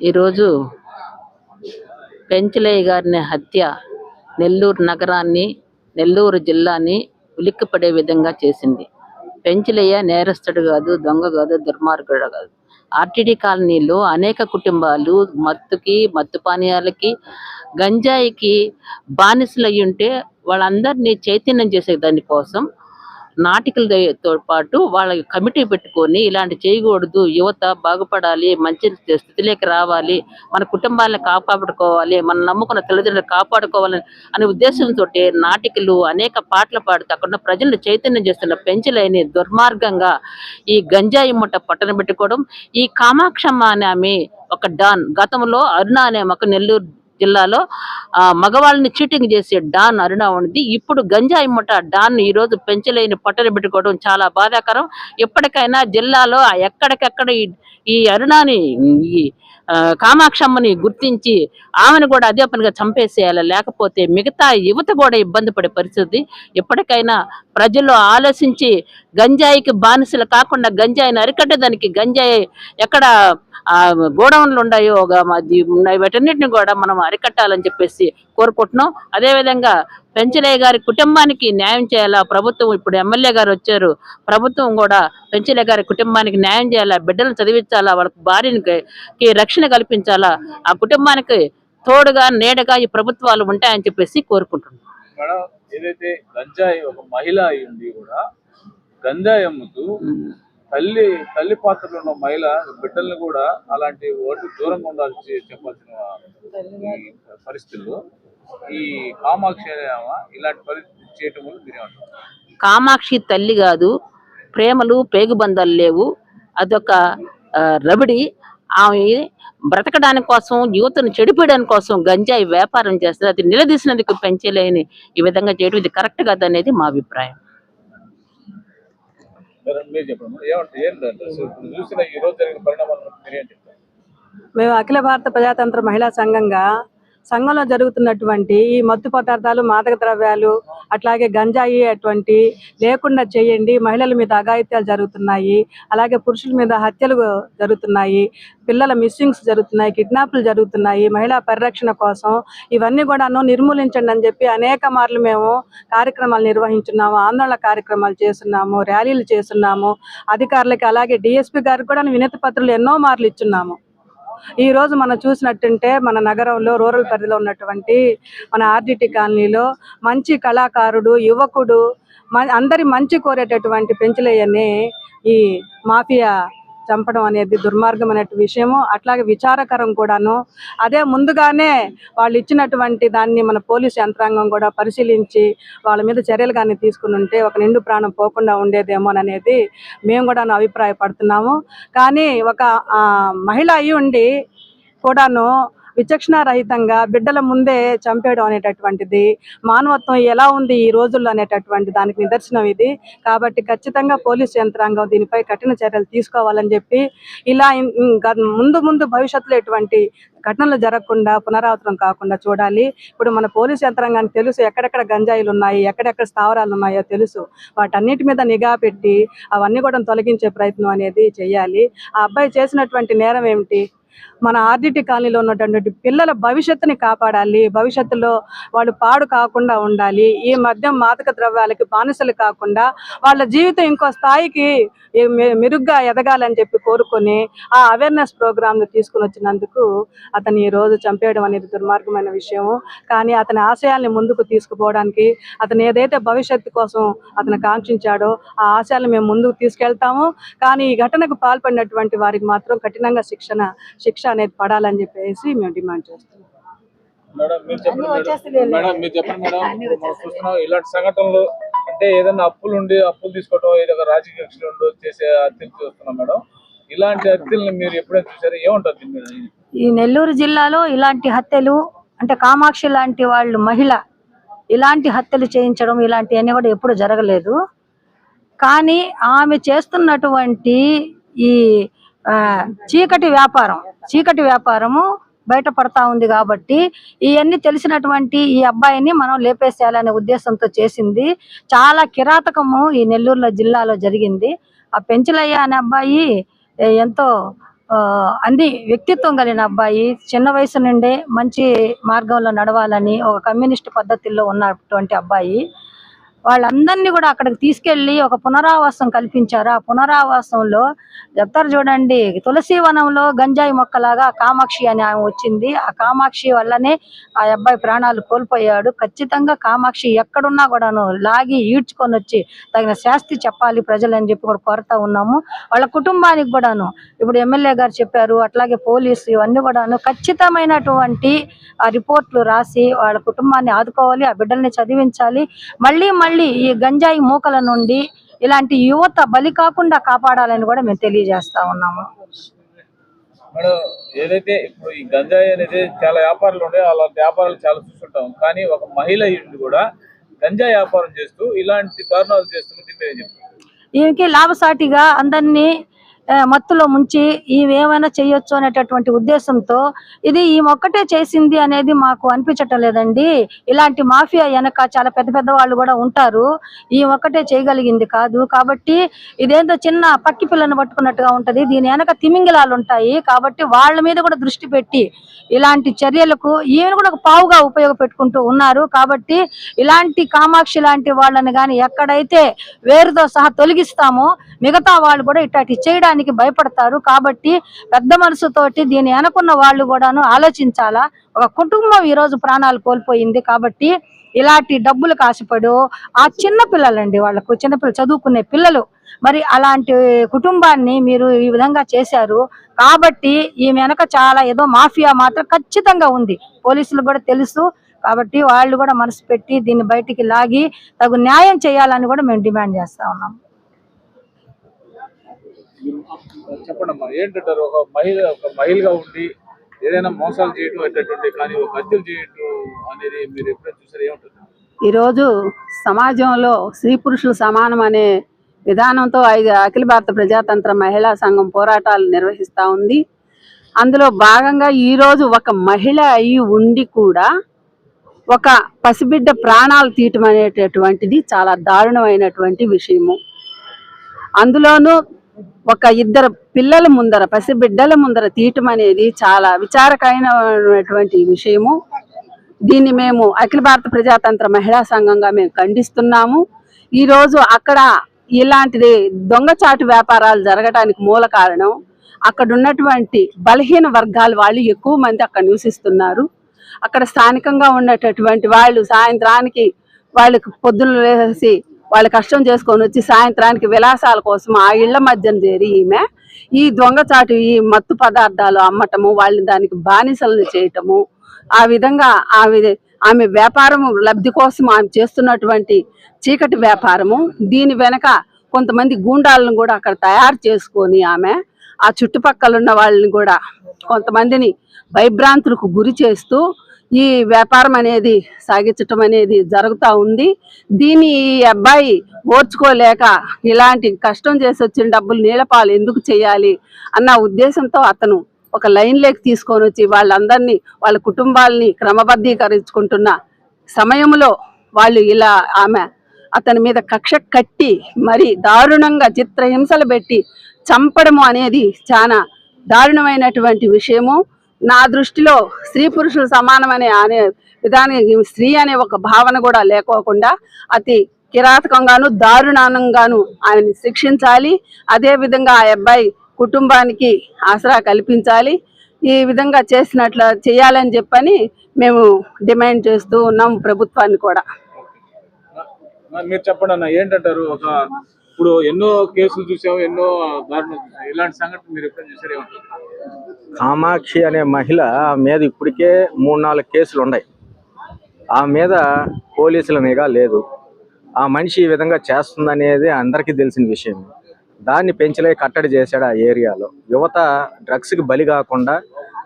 ఈరోజు పెంచలయ్య గారిని హత్య నెల్లూరు నగరాన్ని నెల్లూరు జిల్లాని ఉలిక్కిపడే విధంగా చేసింది. పెంచలయ్య నేరస్తుడు కాదు దొంగ కాదు దుర్మార్గుడు కాదు. ఆర్టీడీ కాలనీలో అనేక కుటుంబాలు మత్తుకి మత్తు పానీయాలకి గంజాయికి బానిసలు అయి ఉంటే వాళ్ళందరినీ చైతన్యం చేసే దానికోసం నాటికలతో పాటు వాళ్ళ కమిటీ పెట్టుకొని ఇలాంటి చేయకూడదు యువత బాగుపడాలి మంచి స్థితిలోకి రావాలి మన కుటుంబాలను కాపాడుకోవాలి మనం నమ్ముకున్న తల్లిదండ్రులు కాపాడుకోవాలని అనే ఉద్దేశంతో నాటికలు అనేక పాటలు పాడుతూ అక్కడ ఉన్న ప్రజలను చైతన్యం చేస్తున్న పెంచలేని దుర్మార్గంగా ఈ గంజాయి ముట్ట పట్టణ పెట్టుకోవడం ఈ కామాక్షమ్మ అనే ఆమె ఒక డాన్. గతంలో అరుణ అనే ఒక నెల్లూరు జిల్లాలో మగవాళ్ళని చీటింగ్ చేసే డాన్ అరుణ ఉంది ఇప్పుడు గంజాయి ముఠ డాన్ ఈ రోజు పెంచలేని పట్టలు పెట్టుకోవడం చాలా బాధాకరం. ఎప్పటికైనా జిల్లాలో ఎక్కడికెక్కడ ఈ- అరుణాని ఈ కామాక్షమ్మని గుర్తించి ఆమెను కూడా అదే పనిగా చంపేసేయాలి. లేకపోతే మిగతా యువత కూడా ఇబ్బంది పడే పరిస్థితి. ఎప్పటికైనా ప్రజలు ఆలోచించి గంజాయికి బానిసలు కాకుండా గంజాయిని అరికట్టేదానికి గంజాయి ఎక్కడ గోడౌన్లు ఉన్నాయో ఉన్నాయి వీటన్నిటిని కూడా మనం అరికట్టాలని చెప్పేసి కోరుకుంటున్నాం. అదేవిధంగా పెంచలయ్య గారి కుటుంబానికి న్యాయం చేయాలా? ప్రభుత్వం ఇప్పుడు ఎమ్మెల్యే గారు వచ్చారు. ప్రభుత్వం కూడా పెంచలయ్య గారి కుటుంబానికి న్యాయం చేయాలా? బిడ్డలు చదివించాలా? వాళ్ళ భార్యకి రక్షణ కల్పించాలా? ఆ కుటుంబానికి తోడుగా నీడగా ఈ ప్రభుత్వాలు ఉంటాయని చెప్పేసి కోరుకుంటున్నాం. ఏదైతే గంజాయి ఒక మహిళ అయి ఉండి కూడా గంజాయి అమ్ముతూ తల్లి తల్లి పాత్రలో ఉన్న మహిళ బిడ్డల్ని కూడా అలాంటి వాటి దూరంగా ఉండాల్సి చెప్పాల్సిన పరిస్థితుల్లో ఈ కామాక్షి అనే ఇలాంటి పరిస్థితి చేయటం వల్ల మీరేమంటారు కామాక్షి తల్లి కాదు ప్రేమలు పేగుబంధాలు లేవు. అదొక ఆ, రబడి ఆమె బ్రతకడానికి కోసం యువతను చెడిపోయడానికి కోసం గంజాయి వ్యాపారం చేస్తుంది. అది నిలదీసినందుకు పెంచలేని ఈ విధంగా చేయడం ఇది కరెక్ట్ కాదనేది మా అభిప్రాయం. మీరు చెప్పండి. చూసిన ఈ రోజు జరిగిన చెప్తారు? మేము అఖిల భారత ప్రజాతంత్ర మహిళా సంఘంగా సంఘంలో జరుగుతున్నటువంటి ఈ మత్తు పదార్థాలు మాదక ద్రవ్యాలు అట్లాగే గంజాయి అటువంటి లేకుండా చేయండి. మహిళల మీద అఘాయిత్యాలు జరుగుతున్నాయి. అలాగే పురుషుల మీద హత్యలు జరుగుతున్నాయి. పిల్లల మిస్సింగ్స్ జరుగుతున్నాయి. కిడ్నాప్లు జరుగుతున్నాయి. మహిళా పరిరక్షణ కోసం ఇవన్నీ కూడాను నిర్మూలించండి అని చెప్పి అనేక మార్లు మేము కార్యక్రమాలు నిర్వహించున్నాము. ఆందోళన కార్యక్రమాలు చేస్తున్నాము. ర్యాలీలు చేస్తున్నాము. అధికారులకి అలాగే డిఎస్పీ గారికి కూడా వినతి పత్రాలు ఎన్నో మార్లు ఇచ్చున్నాము. ఈ రోజు మనం చూసినట్టుంటే మన నగరంలో రూరల్ పరిధిలో ఉన్నటువంటి మన ఆర్డిటి కాలనీలో మంచి కళాకారుడు యువకుడు మ- అందరి మంచి కోరేటటువంటి పెంచలేయని ఈ మాఫియా చంపడం అనేది దుర్మార్గమైన విషయము. అట్లాగే విచారకరం కూడాను. అదే ముందుగానే వాళ్ళు ఇచ్చినటువంటి దాన్ని మన పోలీస్ యంత్రాంగం కూడా పరిశీలించి వాళ్ళ మీద చర్యలు కానీ తీసుకుని ఉంటే ఒక నిండు ప్రాణం పోకుండా ఉండేదేమో అనేది మేము కూడా అభిప్రాయపడుతున్నాము. కానీ ఒక మహిళ అయి ఉండి కూడాను విచక్షణ రహితంగా బిడ్డల ముందే చంపేయడం అనేటటువంటిది మానవత్వం ఎలా ఉంది ఈ రోజుల్లో అనేటటువంటి దానికి నిదర్శనం ఇది. కాబట్టి ఖచ్చితంగా పోలీస్ యంత్రాంగం దీనిపై కఠిన చర్యలు తీసుకోవాలని చెప్పి ఇలా ముందు ముందు భవిష్యత్తులో ఎటువంటి ఘటనలు జరగకుండా పునరావృతం కాకుండా చూడాలి. ఇప్పుడు మన పోలీస్ యంత్రాంగానికి తెలుసు ఎక్కడెక్కడ గంజాయిలు ఉన్నాయి ఎక్కడెక్కడ స్థావరాలు ఉన్నాయో తెలుసు. వాటన్నిటి మీద నిఘా పెట్టి అవన్నీ కూడా తొలగించే ప్రయత్నం అనేది చేయాలి. ఆ అబ్బాయి చేసినటువంటి నేరం ఏమిటి? మన ఆర్డిటీ కాలనీలో ఉన్నటువంటి పిల్లల భవిష్యత్తుని కాపాడాలి భవిష్యత్తులో వాళ్ళు పాడు కాకుండా ఉండాలి ఈ మద్యం మాదక ద్రవ్యాలకి బానిసలు కాకుండా వాళ్ళ జీవితం ఇంకో స్థాయికి మె- మెరుగ్గా ఎదగాలని చెప్పి కోరుకొని ఆ అవేర్నెస్ ప్రోగ్రామ్ను తీసుకుని వచ్చినందుకు అతను ఈ రోజు చంపేయడం అనేది దుర్మార్గమైన విషయము. కానీ అతని ఆశయాల్ని ముందుకు తీసుకుపోవడానికి అతను ఏదైతే భవిష్యత్తు కోసం అతను కాంక్షించాడో ఆ ఆశయాలను మేము ముందుకు తీసుకెళ్తాము. కానీ ఈ ఘటనకు పాల్పడినటువంటి వారికి మాత్రం కఠినంగా శిక్షణ శిక్ష అనేది పడాలని చెప్పేసి మేము డిమాండ్ చేస్తున్నాం. మేడం మీరు చెప్పండి మేడం. మేడం మీరు చెప్పండి మేడం. ఇప్పుడు మనం చూస్తున్నాం ఇలాంటి సంఘటనలు అంటే ఏదైనా అప్పులు ఉండి అప్పులు తీసుకోవడం ఏదైనా రాజకీయ కక్షలు చేసే హత్యలు చూస్తున్నాం మేడం. ఇలాంటి హత్యలను మీరు ఎప్పుడైనా చూసారు? మీద? ఈ నెల్లూరు జిల్లాలో ఇలాంటి హత్యలు అంటే కామాక్షి లాంటి వాళ్ళు మహిళ ఇలాంటి హత్యలు చేయించడం ఇలాంటివన్నీ కూడా ఎప్పుడు జరగలేదు. కానీ ఆమె చేస్తున్నటువంటి ఈ చీకటి వ్యాపారం చీకటి వ్యాపారము బయటపడతా ఉంది కాబట్టి ఇవన్నీ తెలిసినటువంటి ఈ అబ్బాయిని మనం లేపేసేయాలనే ఉద్దేశంతో చేసింది. చాలా కిరాతకము ఈ నెల్లూరులో జిల్లాలో జరిగింది. ఆ పెంచలయ్య అనే అబ్బాయి ఎంతో ఆ, అన్ని వ్యక్తిత్వం కలిగిన అబ్బాయి. చిన్న వయసు నుండే మంచి మార్గంలో నడవాలని ఒక కమ్యూనిస్ట్ పద్ధతిలో ఉన్నటువంటి అబ్బాయి. వాళ్ళందరినీ కూడా అక్కడికి తీసుకెళ్ళి ఒక పునరావాసం కల్పించారు. ఆ పునరావాసంలో చెప్తారు చూడండి తులసి వనంలో గంజాయి మొక్కలాగా కామాక్షి అని ఆమె వచ్చింది. ఆ కామాక్షి వల్లనే ఆ అబ్బాయి ప్రాణాలు కోల్పోయాడు. ఖచ్చితంగా కామాక్షి ఎక్కడున్నా కూడాను లాగి ఈడ్చుకొని వచ్చి తగిన శాస్తి చెప్పాలి ప్రజలు అని చెప్పి కూడా కోరుతా ఉన్నాము. వాళ్ళ కుటుంబానికి కూడాను ఇప్పుడు ఎమ్మెల్యే గారు చెప్పారు అట్లాగే పోలీసు ఇవన్నీ కూడాను ఖచ్చితమైనటువంటి ఆ రిపోర్ట్లు రాసి వాళ్ళ కుటుంబాన్ని ఆదుకోవాలి ఆ బిడ్డల్ని చదివించాలి. మళ్ళీ మళ్ళీ ఈ గంజాయి మూకల నుండి ఇలాంటి యువత బలి కాకుండా కాపాడాలని కూడా మేము తెలియజేస్తా ఉన్నాము. మేడం ఏదైతే ఇప్పుడు ఈ గంజాయి అనేది చాలా వ్యాపారాలు ఉండే అలాంటి వ్యాపారాలు చాలా చూస్తుంటాం. కానీ ఒక మహిళ ఇంటి కూడా గంజాయి వ్యాపారం చేస్తూ ఇలాంటి దారుణాలు చేస్తున్న దీన్ని లాభసాటిగా అందరినీ మత్తులో ముంచి ఈమె ఏమైనా చేయొచ్చు అనేటటువంటి ఉద్దేశంతో ఇది ఈమె ఒక్కటే చేసింది అనేది మాకు అనిపించటం లేదండి ఇలాంటి మాఫియా వెనక చాలా పెద్ద పెద్ద వాళ్ళు కూడా ఉంటారు. ఈ ఒక్కటే చేయగలిగింది కాదు. కాబట్టి ఇదేందో చిన్న పక్కి పిల్లను పట్టుకున్నట్టుగా ఉంటది. దీని వెనక తిమింగిలాలు ఉంటాయి. కాబట్టి వాళ్ళ మీద కూడా దృష్టి పెట్టి ఇలాంటి చర్యలకు ఈమెను కూడా ఒక పావుగా ఉపయోగపెట్టుకుంటూ ఉన్నారు. కాబట్టి ఇలాంటి కామాక్షి లాంటి వాళ్ళని కానీ ఎక్కడైతే వేరుతో సహా తొలగిస్తామో మిగతా వాళ్ళు కూడా ఇట్లాంటి చేయడానికి భయపడతారు. కాబట్టి పెద్ద మనసుతోటి దీని వెనకున్న వాళ్ళు కూడాను ఆలోచించాలా? ఒక కుటుంబం ఈరోజు ప్రాణాలు కోల్పోయింది. కాబట్టి ఇలాంటి డబ్బులు కాసిపడు. ఆ చిన్న పిల్లలండి వాళ్ళకు చిన్నపిల్లలు చదువుకునే పిల్లలు. మరి అలాంటి కుటుంబాన్ని మీరు ఈ విధంగా చేశారు. కాబట్టి ఈ వెనక చాలా ఏదో మాఫియా మాత్రం ఖచ్చితంగా ఉంది. పోలీసులు కూడా తెలుసు. కాబట్టి వాళ్ళు కూడా మనసు పెట్టి దీన్ని బయటికి లాగి తగు న్యాయం చేయాలని కూడా మేము డిమాండ్ చేస్తా ఉన్నాం. చెప్పండమ్మా ఏంటంటారు? ఒక మహిళ ఒక మహిళగా ఉండి ఏదైనా మోసాలు చేయటం అనేటటువంటి కానీ ఒక హత్యలు చేయటం అనేది మీరు ఎప్పుడైనా చూసారు? ఏముంటుంది? ఈరోజు సమాజంలో స్త్రీ పురుషులు సమానం అనే విధానంతో ఐదు అఖిల భారత ప్రజాతంత్ర మహిళా సంఘం పోరాటాలు నిర్వహిస్తూ ఉంది. అందులో భాగంగా ఈరోజు ఒక మహిళ అయి ఉండి కూడా ఒక పసిబిడ్డ ప్రాణాలు తీయటం అనేటటువంటిది చాలా దారుణమైనటువంటి విషయము. అందులోనూ ఒక ఇద్దరు పిల్లల ముందర పసిబిడ్డల ముందర తీయటం అనేది చాలా విచారకరమైనటువంటి విషయము. దీన్ని మేము అఖిల భారత ప్రజాతంత్ర మహిళా సంఘంగా మేము ఖండిస్తున్నాము. ఈ రోజు అక్కడ ఇలాంటిది దొంగచాటు వ్యాపారాలు జరగటానికి మూల కారణం అక్కడ ఉన్నటువంటి బలహీన వర్గాల వాళ్ళు ఎక్కువ మంది అక్కడ నివసిస్తున్నారు. అక్కడ స్థానికంగా ఉన్నటటువంటి వాళ్ళు సాయంత్రానికి వాళ్ళకి పొద్దున్న లేసి వాళ్ళు కష్టం చేసుకొని వచ్చి సాయంత్రానికి విలాసాల కోసం ఆ ఇళ్ళ మధ్యన చేరి ఈమె ఈ దొంగచాటు ఈ మత్తు పదార్థాలు అమ్మటము వాళ్ళని దానికి బానిసలను చేయటము ఆ విధంగా ఆమె ఆమె వ్యాపారం లబ్ధి కోసం ఆమె చేస్తున్నటువంటి చీకటి వ్యాపారము దీని వెనక కొంతమంది గూండాలను కూడా అక్కడ తయారు చేసుకొని ఆమె ఆ చుట్టుపక్కల ఉన్న వాళ్ళని కూడా కొంతమందిని భయభ్రాంతులకు గురి చేస్తూ ఈ వ్యాపారం అనేది సాగించటం అనేది జరుగుతూ ఉంది. దీన్ని ఈ అబ్బాయి ఓర్చుకోలేక ఇలాంటి కష్టం చేసి వచ్చిన డబ్బులు నీళ్ళపాలు ఎందుకు చేయాలి అన్న ఉద్దేశంతో అతను ఒక లైన్లోకి తీసుకొని వచ్చి వాళ్ళందరినీ వాళ్ళ కుటుంబాలని క్రమబద్ధీకరించుకుంటున్న సమయంలో వాళ్ళు ఇలా ఆమె అతని మీద కక్ష కట్టి మరి దారుణంగా చిత్రహింసలు పెట్టి చంపడము అనేది చాలా దారుణమైనటువంటి విషయము. నా దృష్టిలో స్త్రీ పురుషులు సమానమనే అనే విధానం స్త్రీ అనే ఒక భావన కూడా లేకోకుండా అతి కిరాతకంగాను దారుణానంగాను ఆయన్ని శిక్షించాలి. అదే విధంగా ఆ అబ్బాయి కుటుంబానికి ఆసరా కల్పించాలి. ఈ విధంగా చేసినట్లు చేయాలని చెప్పని మేము డిమాండ్ చేస్తూ ఉన్నాం ప్రభుత్వాన్ని కూడా. మీరు చెప్పండి అన్న ఏంటంటారు ఒక ఇప్పుడు ఎన్నో కేసులు చూసాము ఎన్నో దారుణాలు చూసాం ఇలాంటి సంఘటన మీరు ఎప్పుడైనా చూసారు ఏమంటారు కామాక్షి అనే మహిళ మీద ఇప్పటికే మూడు నాలుగు కేసులు ఉన్నాయి. ఆ మీద పోలీసుల మీద లేదు. ఆ మనిషి ఈ విధంగా చేస్తుందనేది అందరికీ తెలిసిన విషయం. దాన్ని పెంచలే కట్టడి చేశాడు ఆ ఏరియాలో. యువత డ్రగ్స్కి బలి కాకుండా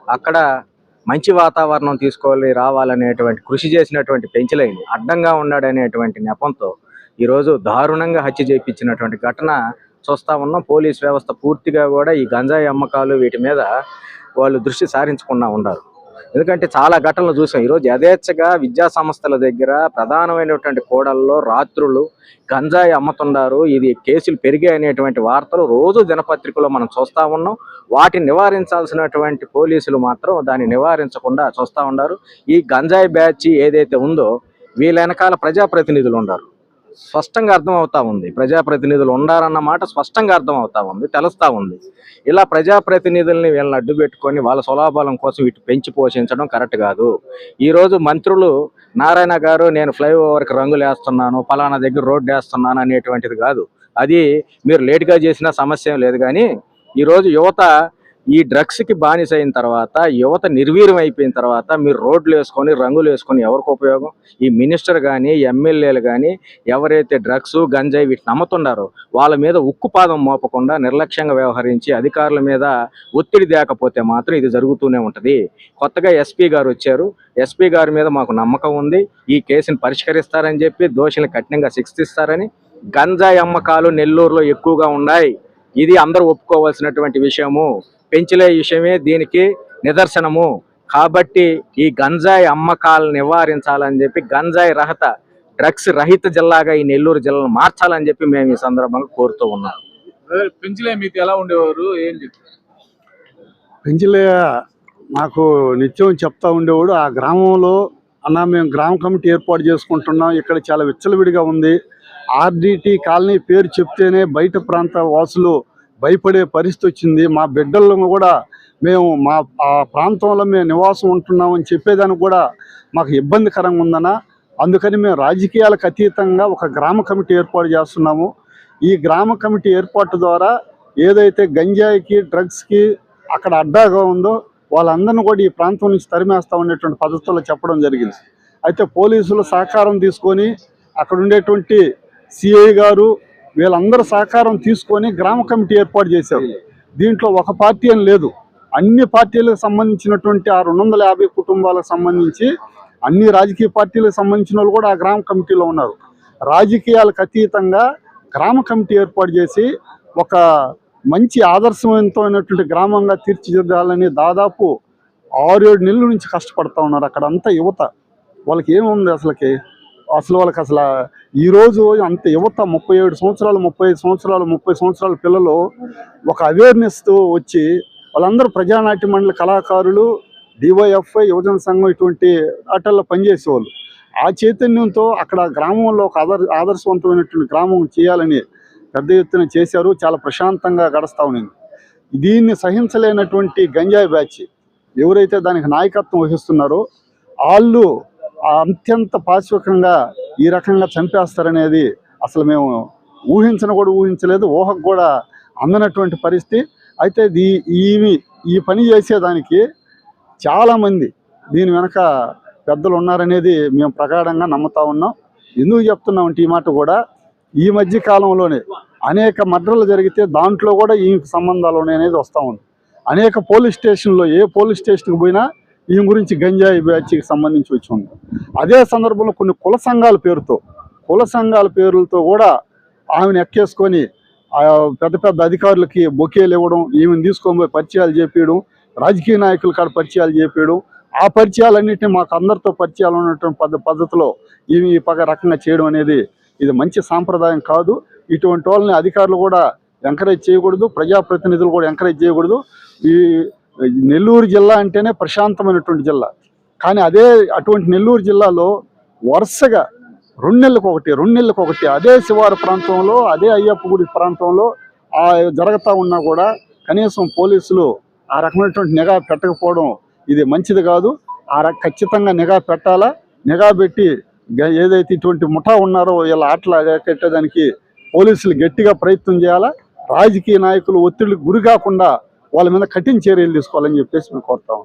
అక్కడ మంచి వాతావరణం తీసుకోవాలి రావాలనేటువంటి కృషి చేసినటువంటి పెంచలేని అడ్డంగా ఉన్నాడనేటువంటి నెపంతో ఈరోజు దారుణంగా హత్య చేయించినటువంటి ఘటన చూస్తా ఉన్నాం. పోలీస్ వ్యవస్థ పూర్తిగా కూడా ఈ గంజాయి అమ్మకాలు వీటి మీద వాళ్ళు దృష్టి సారించకుండా ఉన్నారు. ఎందుకంటే చాలా ఘటనలు చూసాం. ఈరోజు యథేచ్ఛగా విద్యా సంస్థల దగ్గర ప్రధానమైనటువంటి కోడల్లో రాత్రులు గంజాయి అమ్ముతున్నారు ఇది కేసులు పెరిగాయి అనేటువంటి వార్తలు రోజు దినపత్రికలో మనం చూస్తా ఉన్నాం. వాటిని నివారించాల్సినటువంటి పోలీసులు మాత్రం దాన్ని నివారించకుండా చూస్తా ఉన్నారు. ఈ గంజాయి బ్యాచ్ ఏదైతే ఉందో వీళ్ళ వెనకాల ప్రజాప్రతినిధులు ఉన్నారు. స్పష్టంగా అర్థమవుతా ఉంది. ప్రజాప్రతినిధులు ఉండాలన్న మాట స్పష్టంగా అర్థమవుతా ఉంది తెలుస్తూ ఉంది. ఇలా ప్రజాప్రతినిధుల్ని వీళ్ళని అడ్డు పెట్టుకొని వాళ్ళ స్వలాభాలం కోసం ఇటు పెంచి పోషించడం కరెక్ట్ కాదు. ఈరోజు మంత్రులు నారాయణ గారు నేను ఫ్లైఓవర్కి రంగులు వేస్తున్నాను ఫలానా దగ్గర రోడ్డు వేస్తున్నాను అనేటువంటిది కాదు. అది మీరు లేట్గా చేసిన సమస్య లేదు కానీ ఈరోజు యువత ఈ డ్రగ్స్కి బానిస అయిన తర్వాత యువత నిర్వీర్యం అయిపోయిన తర్వాత మీరు రోడ్లు వేసుకొని రంగులు వేసుకొని ఎవరికి ఉపయోగం? ఈ మినిస్టర్ కానీ ఎమ్మెల్యేలు కానీ ఎవరైతే డ్రగ్స్ గంజాయి వీటిని అమ్ముతున్నారో వాళ్ళ మీద ఉక్కుపాదం మోపకుండా నిర్లక్ష్యంగా వ్యవహరించి అధికారుల మీద ఒత్తిడి తేకపోతే మాత్రం ఇది జరుగుతూనే ఉంటుంది. కొత్తగా ఎస్పీ గారు వచ్చారు. ఎస్పీ గారి మీద మాకు నమ్మకం ఉంది. ఈ కేసుని పరిష్కరిస్తారని చెప్పి దోషులను కఠినంగా శిక్షిస్తారని గంజాయి అమ్మకాలు నెల్లూరులో ఎక్కువగా ఉన్నాయి. ఇది అందరూ ఒప్పుకోవాల్సినటువంటి విషయము. పెంచలే విషయమే దీనికి నిదర్శనము. కాబట్టి ఈ గంజాయి అమ్మకాలను నివారించాలని చెప్పి గంజాయి రహిత డ్రగ్స్ రహిత జిల్లాగా ఈ నెల్లూరు జిల్లాను మార్చాలని చెప్పి మేము ఈ సందర్భంగా కోరుతూ ఉన్నాం. పెంచలే మీతో ఎలా ఉండేవారు? ఏం చెప్తారు పెంచలే నాకు నిత్యం చెప్తా ఉండేవాడు. ఆ గ్రామంలో అన్న మేము గ్రామ కమిటీ ఏర్పాటు చేసుకుంటున్నాం. ఇక్కడ చాలా విచ్చలవిడిగా ఉంది. ఆర్డిటి కాలనీ పేరు చెప్తేనే బయట ప్రాంత వాసులు భయపడే పరిస్థితి వచ్చింది. మా బిడ్డలను కూడా మేము మా ఆ ప్రాంతంలో మేము నివాసం ఉంటున్నామని చెప్పేదానికి కూడా మాకు ఇబ్బందికరంగా ఉందన్న. అందుకని మేము రాజకీయాలకు అతీతంగా ఒక గ్రామ కమిటీ ఏర్పాటు చేస్తున్నాము. ఈ గ్రామ కమిటీ ఏర్పాటు ద్వారా ఏదైతే గంజాయికి డ్రగ్స్కి అక్కడ అడ్డాగా ఉందో వాళ్ళందరిని కూడా ఈ ప్రాంతం నుంచి తరిమేస్తా ఉండేటువంటి పద్ధతుల్లో చెప్పడం జరిగింది. అయితే పోలీసులు సహకారం తీసుకొని అక్కడ ఉండేటువంటి సిఐ గారు వీళ్ళందరూ సహకారం తీసుకొని గ్రామ కమిటీ ఏర్పాటు చేశారు. దీంట్లో ఒక పార్టీ అని లేదు. అన్ని పార్టీలకు సంబంధించినటువంటి ఆ రెండు వందల యాభై కుటుంబాలకు సంబంధించి అన్ని రాజకీయ పార్టీలకు సంబంధించిన వాళ్ళు కూడా ఆ గ్రామ కమిటీలో ఉన్నారు. రాజకీయాలకు అతీతంగా గ్రామ కమిటీ ఏర్పాటు చేసి ఒక మంచి ఆదర్శవంతమైనటువంటి గ్రామంగా తీర్చిదిద్దాలని దాదాపు ఆరు ఏడు నెలల నుంచి కష్టపడతా ఉన్నారు అక్కడ అంతా యువత. వాళ్ళకి ఏముంది అసలుకి? అసలు వాళ్ళకి అసలు ఈ రోజు అంత యువత ముప్పై ఏడు సంవత్సరాలు ముప్పై ఐదు సంవత్సరాలు ముప్పై సంవత్సరాల పిల్లలు ఒక అవేర్నెస్తో వచ్చి వాళ్ళందరూ ప్రజానాట్య మండలి కళాకారులు డివైఎఫ్ఐ యువజన సంఘం ఇటువంటి ఆటల్లో పనిచేసేవాళ్ళు. ఆ చైతన్యంతో అక్కడ గ్రామంలో ఒక ఆదర్ ఆదర్శవంతమైనటువంటి గ్రామం చేయాలని పెద్ద ఎత్తున చేశారు. చాలా ప్రశాంతంగా గడుస్తూ ఉన్నింది. దీన్ని సహించలేనటువంటి గంజాయి బ్యాచ్ ఎవరైతే దానికి నాయకత్వం వహిస్తున్నారో వాళ్ళు అత్యంత పాశవికంగా ఈ రకంగా చంపేస్తారనేది అసలు మేము ఊహించను కూడా ఊహించలేదు ఊహకు కూడా అందనటువంటి పరిస్థితి. అయితే దీ ఇవి ఈ పని చేసేదానికి చాలామంది దీని వెనక పెద్దలు ఉన్నారనేది మేము ప్రగాఢంగా నమ్ముతా ఉన్నాం. ఎందుకు చెప్తున్నాం అంటే ఈ మాట కూడా ఈ మధ్య కాలంలోనే అనేక మర్డర్లు జరిగితే దాంట్లో కూడా ఈ సంబంధాలు ఉన్నాయనేది వస్తూ ఉంది. అనేక పోలీస్ స్టేషన్లో ఏ పోలీస్ స్టేషన్కి పోయినా ఈ గురించి గంజాయి బ్యాచ్కి సంబంధించి వచ్చి ఉంది. అదే సందర్భంలో కొన్ని కుల సంఘాల పేరుతో కుల సంఘాల పేర్లతో కూడా ఆమెను ఎక్కేసుకొని పెద్ద పెద్ద అధికారులకి బొకేలు ఇవ్వడం ఈమెను తీసుకొని పోయి పరిచయాలు చేపించడం రాజకీయ నాయకుల కాడ పరిచయాలు చేపించడం ఆ పరిచయాలన్నింటినీ మాకు అందరితో పరిచయాలు ఉన్నటువంటి పద్ధ పద్ధతిలో ఈమె ఈ పగ రకంగా చేయడం అనేది ఇది మంచి సాంప్రదాయం కాదు. ఇటువంటి వాళ్ళని అధికారులు కూడా ఎంకరేజ్ చేయకూడదు ప్రజాప్రతినిధులు కూడా ఎంకరేజ్ చేయకూడదు. ఈ నెల్లూరు జిల్లా అంటేనే ప్రశాంతమైనటువంటి జిల్లా. కానీ అదే అటువంటి నెల్లూరు జిల్లాలో వరుసగా రెండు నెలలకు ఒకటి రెండు నెలలకు ఒకటి అదే శివారు ప్రాంతంలో అదే అయ్యప్ప గుడి ప్రాంతంలో ఆ జరుగుతూ ఉన్నా కూడా కనీసం పోలీసులు ఆ రకమైనటువంటి నిఘా పెట్టకపోవడం ఇది మంచిది కాదు. ఆ రక ఖచ్చితంగా నిఘా పెట్టాలా? నిఘా పెట్టి ఏదైతే ఇటువంటి ముఠా ఉన్నారో వీళ్ళ ఆటలు కట్టేదానికి పోలీసులు గట్టిగా ప్రయత్నం చేయాలా? రాజకీయ నాయకులు ఒత్తిడికి గురి కాకుండా వాళ్ళ మీద కఠిన చర్యలు తీసుకోవాలని చెప్పేసి మేము కోరుతాం